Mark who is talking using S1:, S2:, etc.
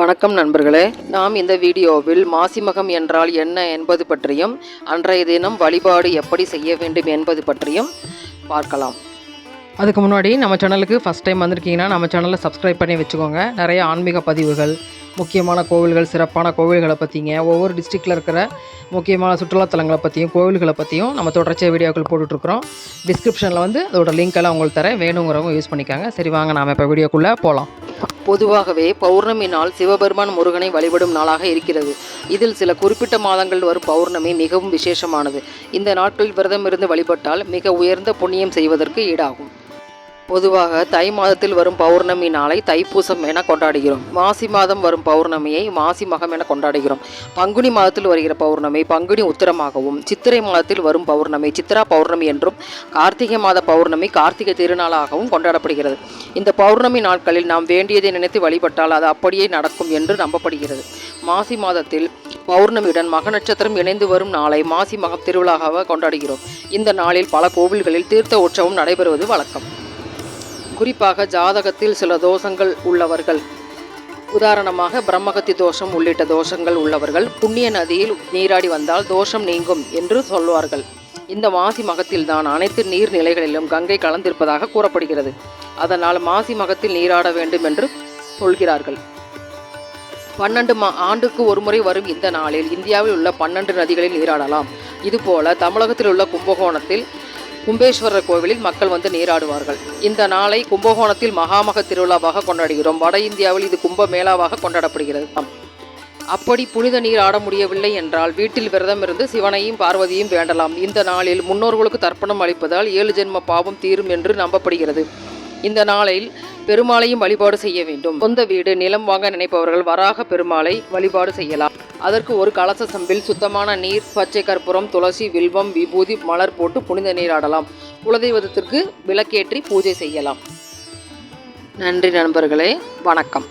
S1: வணக்கம் நண்பர்களே. நாம் இந்த வீடியோவில் மாசிமகம் என்றால் என்ன என்பது பற்றியும் அன்றைய தினம் வழிபாடு எப்படி செய்ய வேண்டும் என்பது பற்றியும் பார்க்கலாம். அதுக்கு முன்னாடி நம்ம சேனலுக்கு ஃபஸ்ட் டைம் வந்திருக்கீங்கன்னா நம்ம சேனலை சப்ஸ்கிரைப் பண்ணி வச்சுக்கோங்க. நிறைய ஆன்மீக பதிவுகள் முக்கியமான கோவில்கள் சிறப்பான கோவில்களை பற்றிங்க ஒவ்வொரு டிஸ்ட்ரிக்டில் இருக்கிற முக்கியமான சுற்றுலாத்தலங்களை பற்றியும் கோவில்களை பற்றியும் நம்ம தொடர்ச்சியாக வீடியோக்கள் போட்டுட்ருக்குறோம். டிஸ்கிரிப்ஷனில் வந்து அதோட லிங்க் எல்லாம் உங்களுக்கு தரேன். வேணுங்கிறவங்க யூஸ் பண்ணிக்காங்க. சரி வாங்க நாம் இப்போ வீடியோக்குள்ளே போகலாம் பொதுவாகவே பௌர்ணமி நாள் சிவபெருமான் முருகனை வழிபடும் நாளாக இருக்கிறது. இதில் சில குறிப்பிட்ட மாதங்கள் வரும் பௌர்ணமி மிகவும் விசேஷமானது. இந்த நாட்களில் விரதம் இருந்து வழிபட்டால் மிக உயர்ந்த புண்ணியம் செய்வதற்கு ஈடாகும். பொதுவாக தை மாதத்தில் வரும் பௌர்ணமி நாளை தைப்பூசம் என கொண்டாடுகிறோம். மாசி மாதம் வரும் பௌர்ணமியை மாசி மகம் என கொண்டாடுகிறோம். பங்குனி மாதத்தில் வருகிற பௌர்ணமி பங்குனி உத்தரமாகவும் சித்திரை மாதத்தில் வரும் பௌர்ணமி சித்ரா பௌர்ணமி என்றும் கார்த்திகை மாத பௌர்ணமி கார்த்திகை திருநாளாகவும் கொண்டாடப்படுகிறது. இந்த பௌர்ணமி நாட்களில் நாம் வேண்டியதை நினைத்து வழிபட்டால் அது அப்படியே நடக்கும் என்று நம்பப்படுகிறது. மாசி மாதத்தில் பௌர்ணமியுடன் மக நட்சத்திரம் இணைந்து வரும் நாளை மாசி மகம் திருவிழாவாக கொண்டாடுகிறோம். இந்த நாளில் பல கோவில்களில் தீர்த்த உற்சவம் நடைபெறுவது வழக்கம். குறிப்பாக ஜாதகத்தில் சில தோஷங்கள் உள்ளவர்கள். உதாரணமாக பிரம்மகத்தி தோஷம் உள்ளிட்ட தோஷங்கள் உள்ளவர்கள் புண்ணிய நதியில் நீராடி வந்தால் தோஷம் நீங்கும் என்று சொல்வார்கள். இந்த மாசி மகத்தில் தான் அனைத்து நீர்நிலைகளிலும் கங்கை கலந்திருப்பதாக கூறப்படுகிறது. அதனால் மாசி மகத்தில் நீராட வேண்டும் என்று சொல்கிறார்கள். பன்னெண்டு மா ஆண்டுக்கு ஒருமுறை வரும் இந்த நாளில் இந்தியாவில் உள்ள பன்னெண்டு நதிகளில் நீராடலாம். இதுபோல தமிழகத்தில் உள்ள கும்பகோணத்தில் கும்பேஸ்வரர் கோவிலில் மக்கள் வந்து நீராடுவார்கள். இந்த நாளை கும்பகோணத்தில் மகாமக திருவிழாவாக கொண்டாடுகிறோம். வட இந்தியாவில் இது கும்ப மேளாவாக கொண்டாடப்படுகிறது. அப்படி புனித நீர் ஆட முடியவில்லை என்றால் வீட்டில் விரதம் இருந்து சிவனையும் பார்வதியும் வேண்டலாம். இந்த நாளில் முன்னோர்களுக்கு தர்ப்பணம் அளிப்பதால் ஏழு ஜென்ம பாவம் தீரும் என்று நம்பப்படுகிறது. இந்த நாளில் பெருமாளையும் வழிபாடு செய்ய வேண்டும். சொந்த வீடு நிலம் வாங்க நினைப்பவர்கள் வராக பெருமாளை வழிபாடு செய்யலாம். அதற்கு ஒரு கலச சம்பில் சுத்தமான நீர் பச்சை கற்பூரம் துளசி வில்வம் விபூதி மலர் போட்டு புனித நீராடலாம் குலதெய்வத்திற்கு விளக்கேற்றி பூஜை செய்யலாம். நன்றி நண்பர்களே வணக்கம்.